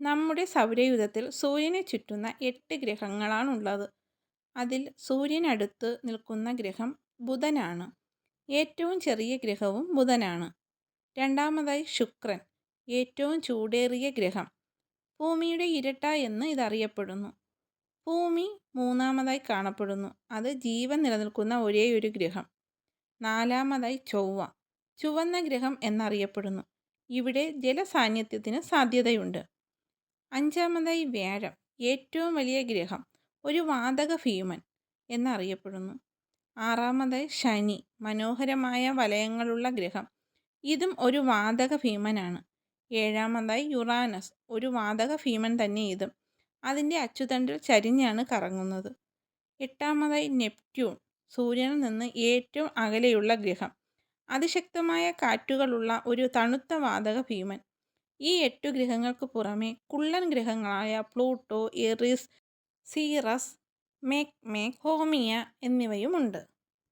നമ്മുടെ സൗരയുധത്തിൽ സൂര്യനെ ചുറ്റുന്ന എട്ട് ഗ്രഹങ്ങളാണുള്ളത്. അതിൽ സൂര്യനടുത്ത് നിൽക്കുന്ന ഗ്രഹം ബുധനാണ്. ഏറ്റവും ചെറിയ ഗ്രഹവും ബുധനാണ്. രണ്ടാമതായി ശുക്രൻ. ഏറ്റവും ചൂടേറിയ ഗ്രഹം. ഭൂമിയുടെ ഇരട്ട എന്ന് ഇതറിയപ്പെടുന്നു. ഭൂമി മൂന്നാമതായി കാണപ്പെടുന്നു. അത് ജീവൻ നിലനിൽക്കുന്ന ഒരേയൊരു ഗ്രഹം. നാലാമതായി ചൊവ്വ. ചുവന്ന ഗ്രഹം എന്നറിയപ്പെടുന്നു. ഇവിടെ ജലസാന്നിധ്യത്തിന് സാധ്യതയുണ്ട്. അഞ്ചാമതായി വ്യാഴം. ഏറ്റവും വലിയ ഗ്രഹം. ഒരു വാതക ഭീമൻ എന്നറിയപ്പെടുന്നു. ആറാമതായി ശനി. മനോഹരമായ വലയങ്ങളുള്ള ഗ്രഹം. ഇതും ഒരു വാതക ഭീമനാണ് ഏഴാമതായി യുറാനസ്. ഒരു വാതക ഭീമൻ തന്നെ ഇതും. അതിന്റെ അച്ചുതണ്ടിൽ ചരിഞ്ഞാണ് കറങ്ങുന്നത്. എട്ടാമതായി നെപ്റ്റ്യൂൺ. സൂര്യനിൽ നിന്ന് ഏറ്റവും അകലെയുള്ള ഗ്രഹം. അതിശക്തമായ കാറ്റുകളുള്ള ഒരു തണുത്ത വാതകഭീമൻ. ഈ എട്ടു ഗ്രഹങ്ങൾക്ക് പുറമെ കുള്ളൻ ഗ്രഹങ്ങളായ Pluto, Eris, Ceres, Makemake Haumea എന്നിവയുമുണ്ട്.